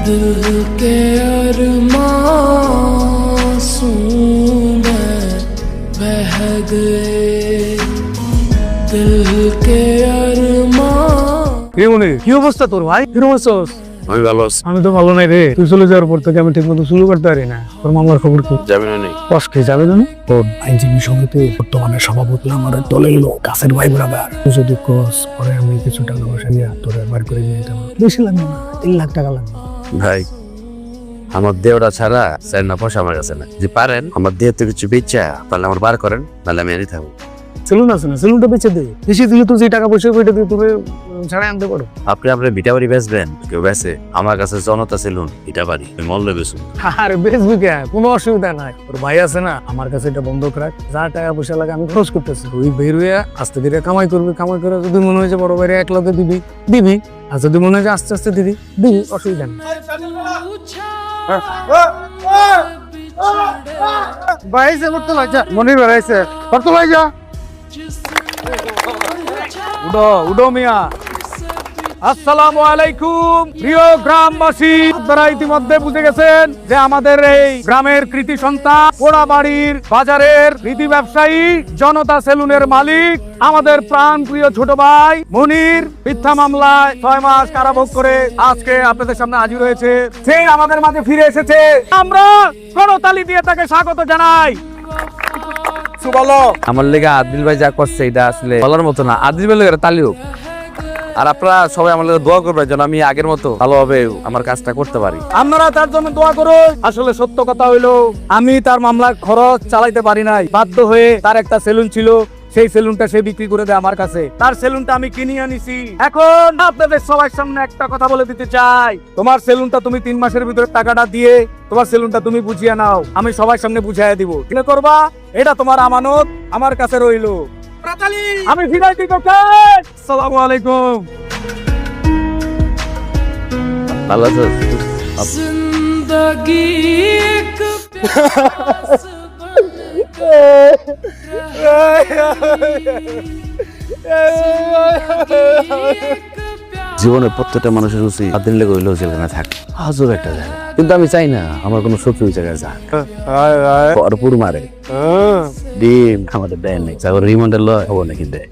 दिल के अरमासूम बह गए दिल के अरमा রেমনে কি অবস্থা তোর ভাই কিরম আছোস আমি ভালো আছি আমি তো ভালো নাই রে তুই চলে যাওয়ার পর থেকে আমি ঠিক মতো শুরু করতে পারি না তোর মামার খবর কি যাবি না নেই কষ্ট খেয়ে যাবে জানো তোর আইনজীবী সমিতি বর্তমানে সভাপতি আমার দলের লোক কাছের ভাই ব্রাদার তুই যদি কস পরে আমি কিছু টাকা পয়সা নিয়ে তোর বার করে দিয়ে দিতাম বেশি লাগবে না তিন লাখ টাকা লাগবে ভাই আমার দেওটা ছাড়া স্যার না পয়সা আমার কাছে না যে পারেন আমার দেহ তো কিছু বেচা তাহলে আমার বার করেন নাহলে আমি এনে থাকব। সেলুন আছে না সেলুনটা বেঁচে দে। বেশি দিলে তুই যে টাকা পয়সা ওইটা দিয়ে তোকে ছাড়াই আনতে পারো। আপনি আপনার ভিটা বাড়ি বেচবেন কেউ বেচে আমার কাছে জনতা সেলুন ইটা বাড়ি আমি মল্ল বেচুন আর বেচবি কে? কোনো অসুবিধা নাই। তোর ভাই আছে না আমার কাছে এটা বন্ধক রাখ। যা টাকা পয়সা লাগে আমি খরচ করতেছি। তুই বের হয়ে আস্তে ধীরে কামাই করবি কামাই করে যদি মনে হয় যে বড় বাইরে এক লগে দিবি দিবি। আর যদি মনে হয় আস্তে আস্তে দিদি দিবি অসুবিধা নেই। বাইছে করতে লাগছে মনির বেড়াইছে করতে লাগছে। উডো উডো মিয়া। আসসালামু আলাইকুম প্রিয় গ্রামবাসী। আপনারা ইতিমধ্যে বুঝে গেছেন যে আমাদের এই গ্রামের কৃতি সন্তান পোড়াবাড়ির বাজারের কৃতি ব্যবসায়ী জনতা সেলুনের মালিক আমাদের প্রাণ প্রিয় ছোট ভাই মনির। মিথ্যা মামলায় ছয় মাস কারাভোগ করে আজকে আপনাদের সামনে হাজির হয়েছে। সে আমাদের মাঝে ফিরে এসেছে। আমরা করতালি দিয়ে তাকে স্বাগত জানাই। বলো। আমার লেগে আদিল ভাই যা করছে এটা আসলে বলার মতো না। আদিল ভাই লেগে তালি হোক। আর আপনারা সবাই লেগে দোয়া করবেন যেন আমি আগের মতো ভালোভাবে আমার কাজটা করতে পারি। আপনারা তার জন্য দোয়া করুন। আসলে সত্য কথা হইল, আমি তার মামলার খরচ চালাইতে পারি নাই। বাধ্য হয়ে তার একটা সেলুন ছিল, সেই সেলুনটা সে বিক্রি করে দেয় আমার কাছে। তার সেলুনটা আমি কিনে আনিছি। এখন আপনাদের সবার সামনে একটা কথা বলে দিতে চাই। তোমার সেলুনটা তুমি তিন মাসের ভিতরে টাকাটা দিয়ে তোমার সেলুনটা তুমি বুঝিয়ে নাও। আমি সবার সামনে বুঝাইয়া দিব। কিনে করবা? এটা তোমার আমানত। আমার কাছে রইল। আমি ফিরাই দিই সালামু আলাইকুম। জীবনের জীবনে প্রত্যেকটা মানুষের উচিত দিন লেগে হইলেও জেলখানা থাক। হাজুর একটা জায়গা। কিন্তু আমি চাই না আমার কোনো শত্রু জায়গায় যাক। ভরপুর মারে। হ্যাঁ। ডিম আমাদের দেয় নাই। তারপর রিমান্ডের লয় হব নাকি দেয়।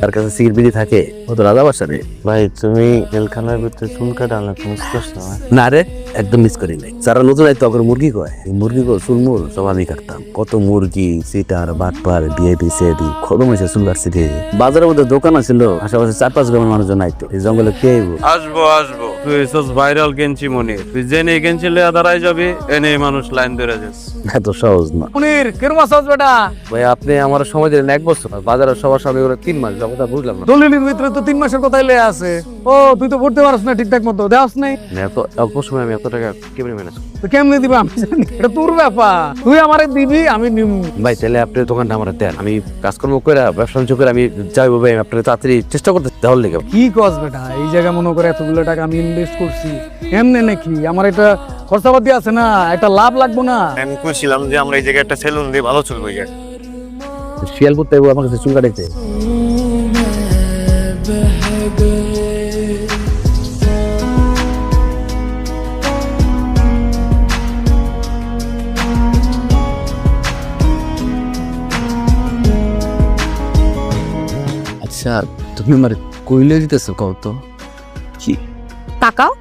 তার কাছে সিগারেট বিড়ি থাকে ও তো রাজা বাসা রে। ভাই তুমি জেলখানার ভিতরে চুল কাটা আনলে তুমি করছ না? না রে একদম মিস করি নাই। যারা নতুন আইতো অগর মুরগি কয়। মুরগি কো চুলমুল সব আমি কাটতাম। কত মুরগি সিটার বাটপার বিআইপি সিআইডি কত মানুষের চুল কাটছি রে। বাজারের মধ্যে দোকান আছিল আশেপাশে চার পাঁচ গ্রামের মানুষজন আইতো। এই জঙ্গলে কে আইব? আসব আসব। তুই এসব ভাইরাল গেঞ্চি মনির। তুই জেনে গেঞ্চি লেয়া দাঁড়াই যাবি এনে মানুষ লাইন ধরে যাস। এত সহজ না। মুনির কিরম আছস বেটা? ভাই আপনি আমার সময় দিলেন এক বছর আর বাজারের সবার সামনে করে তিন মাস বুঝলাম না। দলিলের ভিতরে তো তিন মাসের কথাই লে আছে। ও তুই তো পড়তে পারছ না ঠিকঠাক মতো দেওয়াস নেই। এত অল্প সময় আমি এত টাকা কেমনি ম্যানেজ তো কেমনে দিবা আমি জানি এটা তোর ব্যাপার। তুই আমারে দিবি আমি নিমু। ভাই তাহলে আপনি দোকানটা আমার দেন। আমি কাজকর্ম করে ব্যবসা বাণিজ্য করে আমি যাইবো ভাই আপনার তাড়াতাড়ি চেষ্টা করতে দেওয়ার লেগে কি কস বেটা এই জায়গায় মনে করে এতগুলো টাকা আমি ইনভেস্ট করছি। এমনি নাকি? আমার একটা খরচাপাতি আছে না একটা লাভ লাগবো না। আমি কইছিলাম যে আমরা এই জায়গায় একটা সেলুন দিয়ে ভালো চলবে শিয়াল করতে আমার কাছে চুল কাটাইতে। আচ্ছা তুমি আমার কইলে দিতেছো কত কি? তাকাও।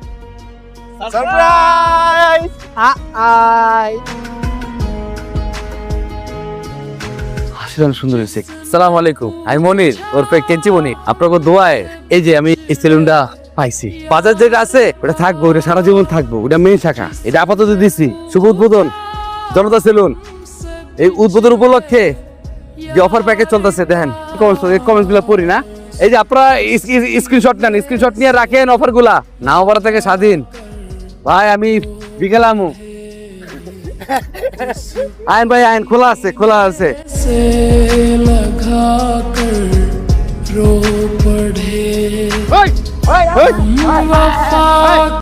হাসিরান সুন্দর হয়েছে। সালাম আলাইকুম। আমি মনির ওরফে কেঞ্চি মনির। আপনাকে দোয়ায়। এই যে আমি এই সেলুনটা পাইছি। বাজার যেটা আছে ওটা থাকব ওটা সারা জীবন থাকব ওটা মেন শাখা। এটা আপাতত দিছি। শুভ উদ্বোধন। জনতা সেলুন। এই উদ্বোধন উপলক্ষে যে অফার প্যাকেজ চলতেছে দেখেন কমেন্টস গুলো পড়ি না এই যে আপনারা স্ক্রিনশট নেন স্ক্রিনশট নিয়ে রাখেন অফার গুলা না অফার থেকে স্বাধীন ভাই আমি বিকেল আমু আইন ভাই আইন খোলা আছে খোলা আছে से लगा कर रो पड़े हम वफा